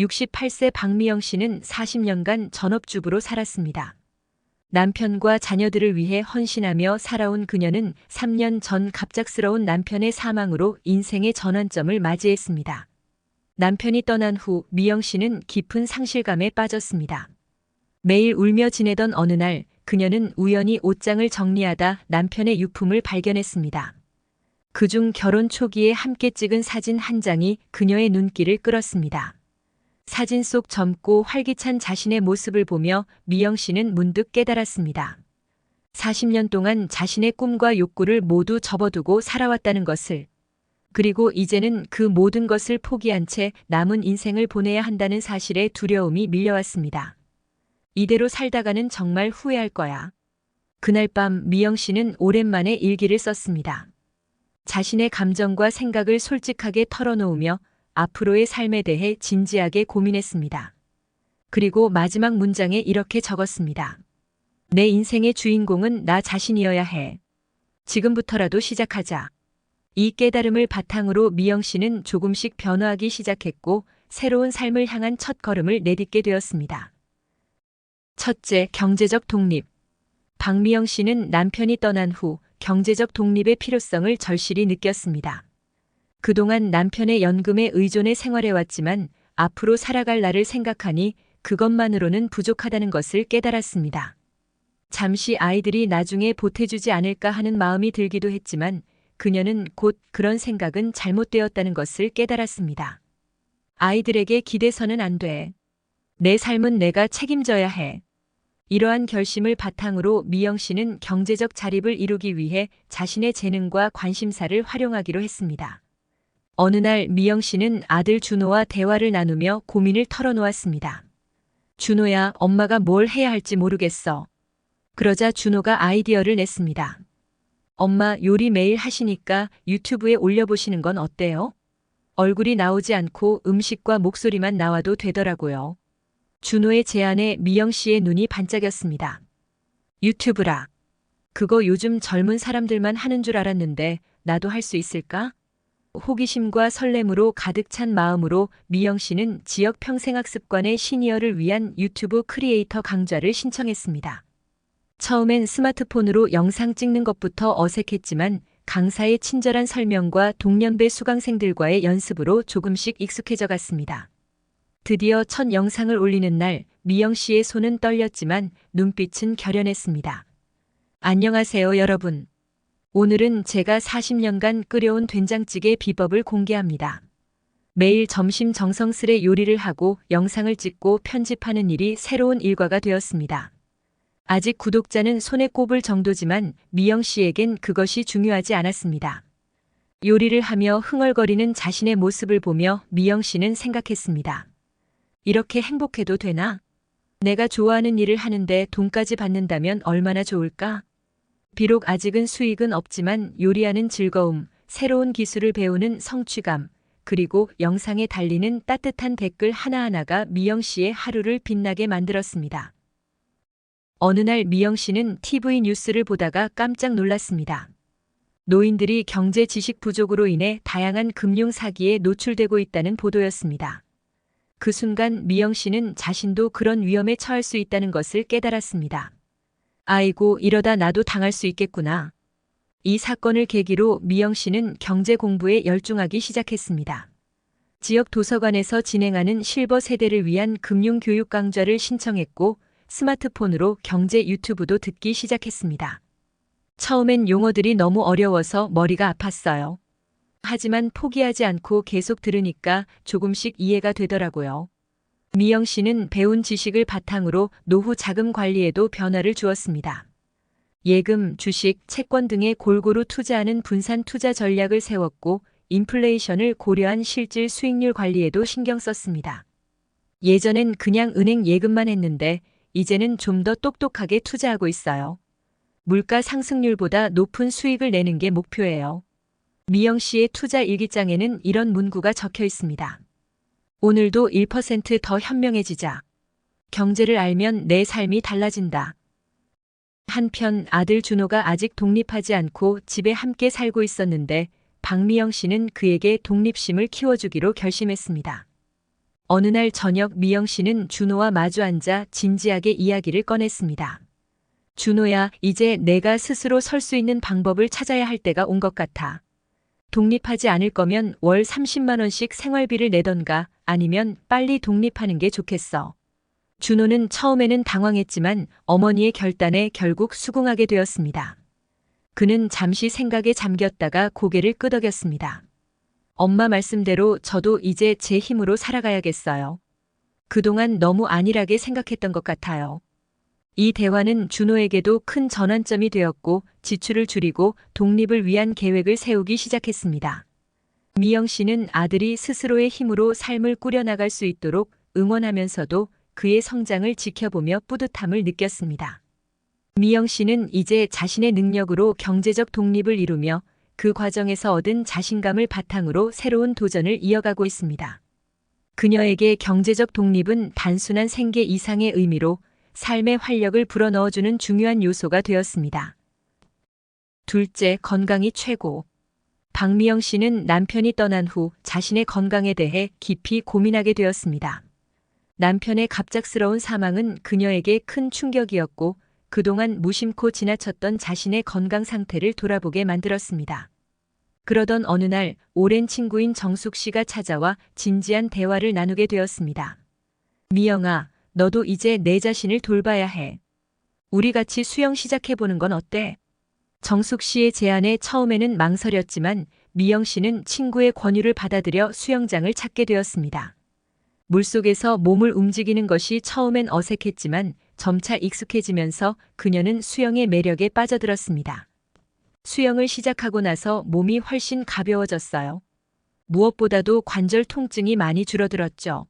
68세 박미영 씨는 40년간 전업주부로 살았습니다. 남편과 자녀들을 위해 헌신하며 살아온 그녀는 3년 전 갑작스러운 남편의 사망으로 인생의 전환점을 맞이했습니다. 남편이 떠난 후 미영 씨는 깊은 상실감에 빠졌습니다. 매일 울며 지내던 어느 날 그녀는 우연히 옷장을 정리하다 남편의 유품을 발견했습니다. 그중 결혼 초기에 함께 찍은 사진 한 장이 그녀의 눈길을 끌었습니다. 사진 속 젊고 활기찬 자신의 모습을 보며 미영 씨는 문득 깨달았습니다. 40년 동안 자신의 꿈과 욕구를 모두 접어두고 살아왔다는 것을, 그리고 이제는 그 모든 것을 포기한 채 남은 인생을 보내야 한다는 사실에 두려움이 밀려왔습니다. 이대로 살다가는 정말 후회할 거야. 그날 밤 미영 씨는 오랜만에 일기를 썼습니다. 자신의 감정과 생각을 솔직하게 털어놓으며 앞으로의 삶에 대해 진지하게 고민했습니다. 그리고 마지막 문장에 이렇게 적었습니다. 내 인생의 주인공은 나 자신이어야 해. 지금부터라도 시작하자. 이 깨달음을 바탕으로 미영 씨는 조금씩 변화하기 시작했고 새로운 삶을 향한 첫 걸음을 내딛게 되었습니다. 첫째, 경제적 독립. 박미영 씨는 남편이 떠난 후 경제적 독립의 필요성을 절실히 느꼈습니다. 그동안 남편의 연금에 의존해 생활해왔지만 앞으로 살아갈 날을 생각하니 그것만으로는 부족하다는 것을 깨달았습니다. 잠시 아이들이 나중에 보태주지 않을까 하는 마음이 들기도 했지만 그녀는 곧 그런 생각은 잘못되었다는 것을 깨달았습니다. 아이들에게 기대서는 안 돼. 내 삶은 내가 책임져야 해. 이러한 결심을 바탕으로 미영 씨는 경제적 자립을 이루기 위해 자신의 재능과 관심사를 활용하기로 했습니다. 어느 날 미영 씨는 아들 준호와 대화를 나누며 고민을 털어놓았습니다. 준호야, 엄마가 뭘 해야 할지 모르겠어. 그러자 준호가 아이디어를 냈습니다. 엄마 요리 매일 하시니까 유튜브에 올려보시는 건 어때요? 얼굴이 나오지 않고 음식과 목소리만 나와도 되더라고요. 준호의 제안에 미영 씨의 눈이 반짝였습니다. 유튜브라. 그거 요즘 젊은 사람들만 하는 줄 알았는데 나도 할 수 있을까? 호기심과 설렘으로 가득 찬 마음으로 미영 씨는 지역 평생학습관의 시니어를 위한 유튜브 크리에이터 강좌를 신청했습니다. 처음엔 스마트폰으로 영상 찍는 것부터 어색했지만 강사의 친절한 설명과 동년배 수강생들과의 연습으로 조금씩 익숙해져 갔습니다. 드디어 첫 영상을 올리는 날 미영 씨의 손은 떨렸지만 눈빛은 결연했습니다. 안녕하세요, 여러분. 오늘은 제가 40년간 끓여온 된장찌개 비법을 공개합니다. 매일 점심 정성스레 요리를 하고 영상을 찍고 편집하는 일이 새로운 일과가 되었습니다. 아직 구독자는 손에 꼽을 정도지만 미영 씨에겐 그것이 중요하지 않았습니다. 요리를 하며 흥얼거리는 자신의 모습을 보며 미영 씨는 생각했습니다. 이렇게 행복해도 되나? 내가 좋아하는 일을 하는데 돈까지 받는다면 얼마나 좋을까? 비록 아직은 수익은 없지만 요리하는 즐거움, 새로운 기술을 배우는 성취감, 그리고 영상에 달리는 따뜻한 댓글 하나하나가 미영 씨의 하루를 빛나게 만들었습니다. 어느 날 미영 씨는 TV 뉴스를 보다가 깜짝 놀랐습니다. 노인들이 경제 지식 부족으로 인해 다양한 금융 사기에 노출되고 있다는 보도였습니다. 그 순간 미영 씨는 자신도 그런 위험에 처할 수 있다는 것을 깨달았습니다. 아이고, 이러다 나도 당할 수 있겠구나. 이 사건을 계기로 미영 씨는 경제 공부에 열중하기 시작했습니다. 지역 도서관에서 진행하는 실버 세대를 위한 금융 교육 강좌를 신청했고 스마트폰으로 경제 유튜브도 듣기 시작했습니다. 처음엔 용어들이 너무 어려워서 머리가 아팠어요. 하지만 포기하지 않고 계속 들으니까 조금씩 이해가 되더라고요. 미영 씨는 배운 지식을 바탕으로 노후 자금 관리에도 변화를 주었습니다. 예금, 주식, 채권 등에 골고루 투자하는 분산 투자 전략을 세웠고 인플레이션을 고려한 실질 수익률 관리에도 신경 썼습니다. 예전엔 그냥 은행 예금만 했는데 이제는 좀 더 똑똑하게 투자하고 있어요. 물가 상승률보다 높은 수익을 내는 게 목표예요. 미영 씨의 투자 일기장에는 이런 문구가 적혀 있습니다. 오늘도 1%더 현명해지자. 경제를 알면 내 삶이 달라진다. 한편 아들 준호가 아직 독립하지 않고 집에 함께 살고 있었는데 박미영 씨는 그에게 독립심을 키워주기로 결심했습니다. 어느 날 저녁 미영 씨는 준호와 마주 앉아 진지하게 이야기를 꺼냈습니다. 준호야, 이제 내가 스스로 설 수 있는 방법을 찾아야 할 때가 온 것 같아. 독립하지 않을 거면 월 30만원씩 생활비를 내던가 아니면 빨리 독립하는 게 좋겠어. 준호는 처음에는 당황했지만 어머니의 결단에 결국 수긍하게 되었습니다. 그는 잠시 생각에 잠겼다가 고개를 끄덕였습니다. 엄마 말씀대로 저도 이제 제 힘으로 살아가야겠어요. 그동안 너무 안일하게 생각했던 것 같아요. 이 대화는 준호에게도 큰 전환점이 되었고 지출을 줄이고 독립을 위한 계획을 세우기 시작했습니다. 미영 씨는 아들이 스스로의 힘으로 삶을 꾸려나갈 수 있도록 응원하면서도 그의 성장을 지켜보며 뿌듯함을 느꼈습니다. 미영 씨는 이제 자신의 능력으로 경제적 독립을 이루며 그 과정에서 얻은 자신감을 바탕으로 새로운 도전을 이어가고 있습니다. 그녀에게 경제적 독립은 단순한 생계 이상의 의미로 삶의 활력을 불어넣어주는 중요한 요소가 되었습니다. 둘째, 건강이 최고. 박미영 씨는 남편이 떠난 후 자신의 건강에 대해 깊이 고민하게 되었습니다. 남편의 갑작스러운 사망은 그녀에게 큰 충격이었고 그동안 무심코 지나쳤던 자신의 건강 상태를 돌아보게 만들었습니다. 그러던 어느 날 오랜 친구인 정숙 씨가 찾아와 진지한 대화를 나누게 되었습니다. 미영아, 너도 이제 내 자신을 돌봐야 해. 우리 같이 수영 시작해보는 건 어때? 정숙 씨의 제안에 처음에는 망설였지만 미영 씨는 친구의 권유를 받아들여 수영장을 찾게 되었습니다. 물속에서 몸을 움직이는 것이 처음엔 어색했지만 점차 익숙해지면서 그녀는 수영의 매력에 빠져들었습니다. 수영을 시작하고 나서 몸이 훨씬 가벼워졌어요. 무엇보다도 관절 통증이 많이 줄어들었죠.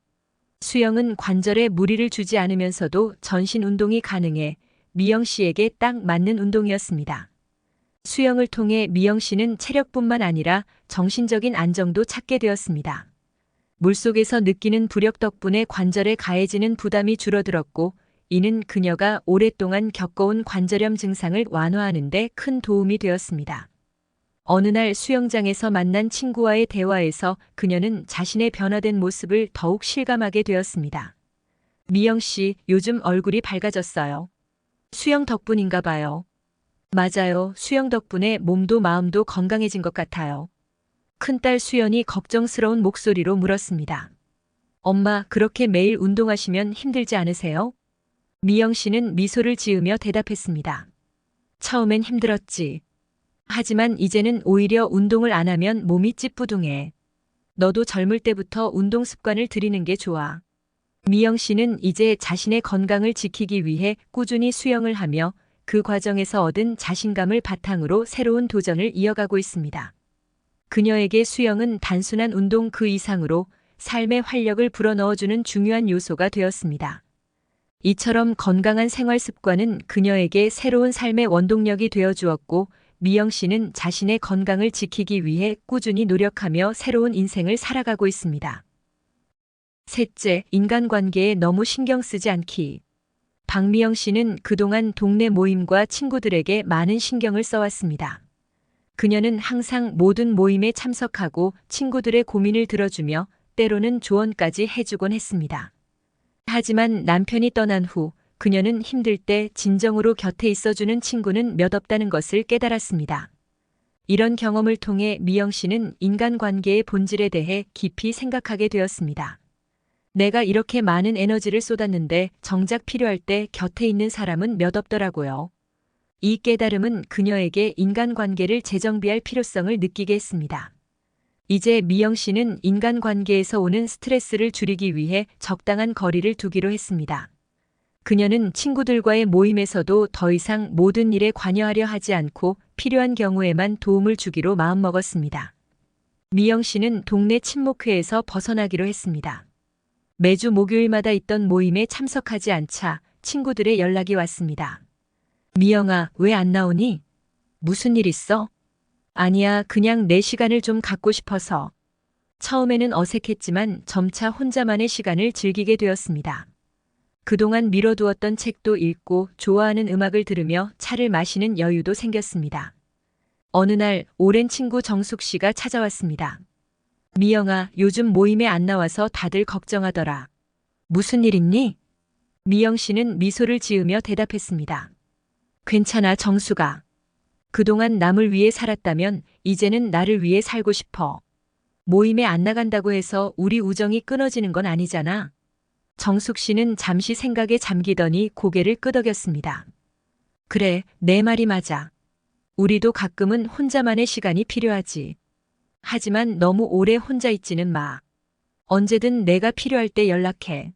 수영은 관절에 무리를 주지 않으면서도 전신 운동이 가능해 미영 씨에게 딱 맞는 운동이었습니다. 수영을 통해 미영 씨는 체력뿐만 아니라 정신적인 안정도 찾게 되었습니다. 물속에서 느끼는 부력 덕분에 관절에 가해지는 부담이 줄어들었고 이는 그녀가 오랫동안 겪어온 관절염 증상을 완화하는 데 큰 도움이 되었습니다. 어느 날 수영장에서 만난 친구와의 대화에서 그녀는 자신의 변화된 모습을 더욱 실감하게 되었습니다. 미영 씨, 요즘 얼굴이 밝아졌어요. 수영 덕분인가 봐요. 맞아요. 수영 덕분에 몸도 마음도 건강해진 것 같아요. 큰딸 수연이 걱정스러운 목소리로 물었습니다. 엄마, 그렇게 매일 운동하시면 힘들지 않으세요? 미영 씨는 미소를 지으며 대답했습니다. 처음엔 힘들었지. 하지만 이제는 오히려 운동을 안 하면 몸이 찌뿌둥해. 너도 젊을 때부터 운동 습관을 들이는 게 좋아. 미영 씨는 이제 자신의 건강을 지키기 위해 꾸준히 수영을 하며 그 과정에서 얻은 자신감을 바탕으로 새로운 도전을 이어가고 있습니다. 그녀에게 수영은 단순한 운동 그 이상으로 삶의 활력을 불어넣어주는 중요한 요소가 되었습니다. 이처럼 건강한 생활 습관은 그녀에게 새로운 삶의 원동력이 되어 주었고 미영 씨는 자신의 건강을 지키기 위해 꾸준히 노력하며 새로운 인생을 살아가고 있습니다. 셋째, 인간관계에 너무 신경 쓰지 않기. 박미영 씨는 그동안 동네 모임과 친구들에게 많은 신경을 써왔습니다. 그녀는 항상 모든 모임에 참석하고 친구들의 고민을 들어주며 때로는 조언까지 해주곤 했습니다. 하지만 남편이 떠난 후 그녀는 힘들 때 진정으로 곁에 있어주는 친구는 몇 없다는 것을 깨달았습니다. 이런 경험을 통해 미영 씨는 인간관계의 본질에 대해 깊이 생각하게 되었습니다. 내가 이렇게 많은 에너지를 쏟았는데 정작 필요할 때 곁에 있는 사람은 몇 없더라고요. 이 깨달음은 그녀에게 인간관계를 재정비할 필요성을 느끼게 했습니다. 이제 미영 씨는 인간관계에서 오는 스트레스를 줄이기 위해 적당한 거리를 두기로 했습니다. 그녀는 친구들과의 모임에서도 더 이상 모든 일에 관여하려 하지 않고 필요한 경우에만 도움을 주기로 마음먹었습니다. 미영 씨는 동네 친목회에서 벗어나기로 했습니다. 매주 목요일마다 있던 모임에 참석하지 않자 친구들의 연락이 왔습니다. 미영아, 왜 안 나오니? 무슨 일 있어? 아니야, 그냥 내 시간을 좀 갖고 싶어서. 처음에는 어색했지만 점차 혼자만의 시간을 즐기게 되었습니다. 그동안 미뤄두었던 책도 읽고 좋아하는 음악을 들으며 차를 마시는 여유도 생겼습니다. 어느 날 오랜 친구 정숙 씨가 찾아왔습니다. 미영아, 요즘 모임에 안 나와서 다들 걱정하더라. 무슨 일 있니? 미영 씨는 미소를 지으며 대답했습니다. 괜찮아, 정수가. 그동안 남을 위해 살았다면 이제는 나를 위해 살고 싶어. 모임에 안 나간다고 해서 우리 우정이 끊어지는 건 아니잖아. 정숙 씨는 잠시 생각에 잠기더니 고개를 끄덕였습니다. 그래, 내 말이 맞아. 우리도 가끔은 혼자만의 시간이 필요하지. 하지만 너무 오래 혼자 있지는 마. 언제든 내가 필요할 때 연락해.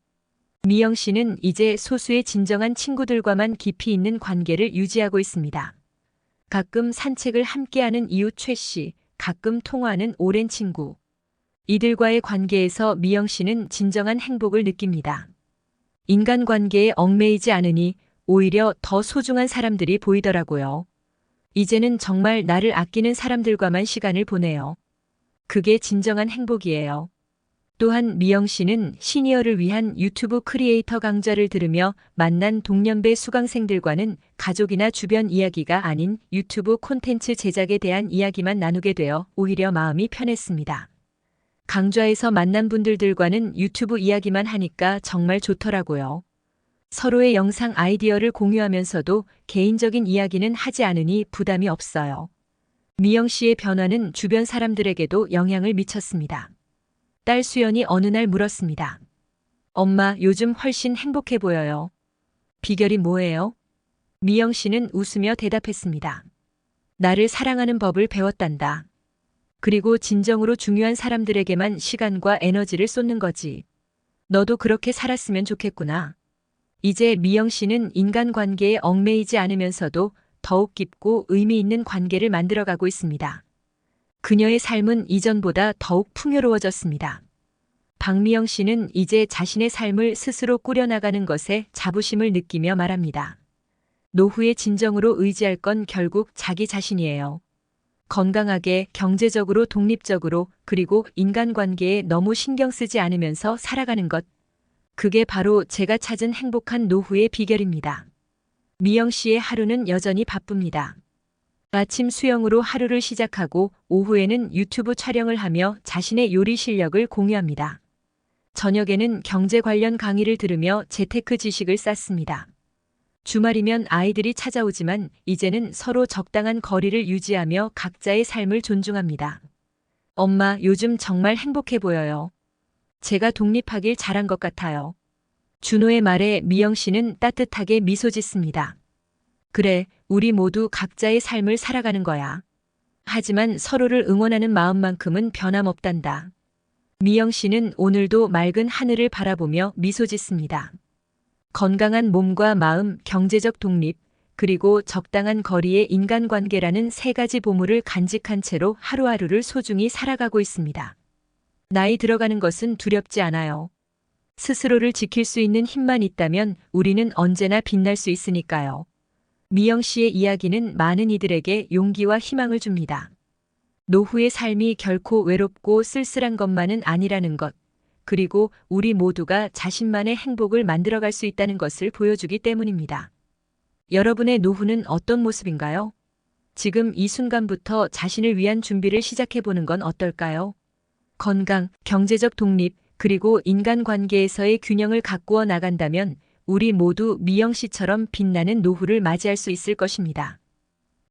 미영 씨는 이제 소수의 진정한 친구들과만 깊이 있는 관계를 유지하고 있습니다. 가끔 산책을 함께하는 이웃 최 씨, 가끔 통화하는 오랜 친구. 이들과의 관계에서 미영 씨는 진정한 행복을 느낍니다. 인간관계에 얽매이지 않으니 오히려 더 소중한 사람들이 보이더라고요. 이제는 정말 나를 아끼는 사람들과만 시간을 보내요. 그게 진정한 행복이에요. 또한 미영 씨는 시니어를 위한 유튜브 크리에이터 강좌를 들으며 만난 동년배 수강생들과는 가족이나 주변 이야기가 아닌 유튜브 콘텐츠 제작에 대한 이야기만 나누게 되어 오히려 마음이 편했습니다. 강좌에서 만난 분들들과는 유튜브 이야기만 하니까 정말 좋더라고요. 서로의 영상 아이디어를 공유하면서도 개인적인 이야기는 하지 않으니 부담이 없어요. 미영 씨의 변화는 주변 사람들에게도 영향을 미쳤습니다. 딸 수연이 어느 날 물었습니다. 엄마, 요즘 훨씬 행복해 보여요. 비결이 뭐예요? 미영 씨는 웃으며 대답했습니다. 나를 사랑하는 법을 배웠단다. 그리고 진정으로 중요한 사람들에게만 시간과 에너지를 쏟는 거지. 너도 그렇게 살았으면 좋겠구나. 이제 미영 씨는 인간관계에 얽매이지 않으면서도 더욱 깊고 의미 있는 관계를 만들어가고 있습니다. 그녀의 삶은 이전보다 더욱 풍요로워졌습니다. 박미영 씨는 이제 자신의 삶을 스스로 꾸려나가는 것에 자부심을 느끼며 말합니다. 노후의 진정으로 의지할 건 결국 자기 자신이에요. 건강하게, 경제적으로 독립적으로, 그리고 인간관계에 너무 신경 쓰지 않으면서 살아가는 것. 그게 바로 제가 찾은 행복한 노후의 비결입니다. 미영 씨의 하루는 여전히 바쁩니다. 아침 수영으로 하루를 시작하고 오후에는 유튜브 촬영을 하며 자신의 요리 실력을 공유합니다. 저녁에는 경제 관련 강의를 들으며 재테크 지식을 쌓습니다. 주말이면 아이들이 찾아오지만 이제는 서로 적당한 거리를 유지하며 각자의 삶을 존중합니다. 엄마, 요즘 정말 행복해 보여요. 제가 독립하길 잘한 것 같아요. 준호의 말에 미영 씨는 따뜻하게 미소 짓습니다. 그래, 우리 모두 각자의 삶을 살아가는 거야. 하지만 서로를 응원하는 마음만큼은 변함없단다. 미영 씨는 오늘도 맑은 하늘을 바라보며 미소 짓습니다. 건강한 몸과 마음, 경제적 독립, 그리고 적당한 거리의 인간관계라는 세 가지 보물을 간직한 채로 하루하루를 소중히 살아가고 있습니다. 나이 들어가는 것은 두렵지 않아요. 스스로를 지킬 수 있는 힘만 있다면 우리는 언제나 빛날 수 있으니까요. 미영 씨의 이야기는 많은 이들에게 용기와 희망을 줍니다. 노후의 삶이 결코 외롭고 쓸쓸한 것만은 아니라는 것, 그리고 우리 모두가 자신만의 행복을 만들어갈 수 있다는 것을 보여주기 때문입니다. 여러분의 노후는 어떤 모습인가요? 지금 이 순간부터 자신을 위한 준비를 시작해보는 건 어떨까요? 건강, 경제적 독립, 그리고 인간관계에서의 균형을 가꾸어 나간다면 우리 모두 미영 씨처럼 빛나는 노후를 맞이할 수 있을 것입니다.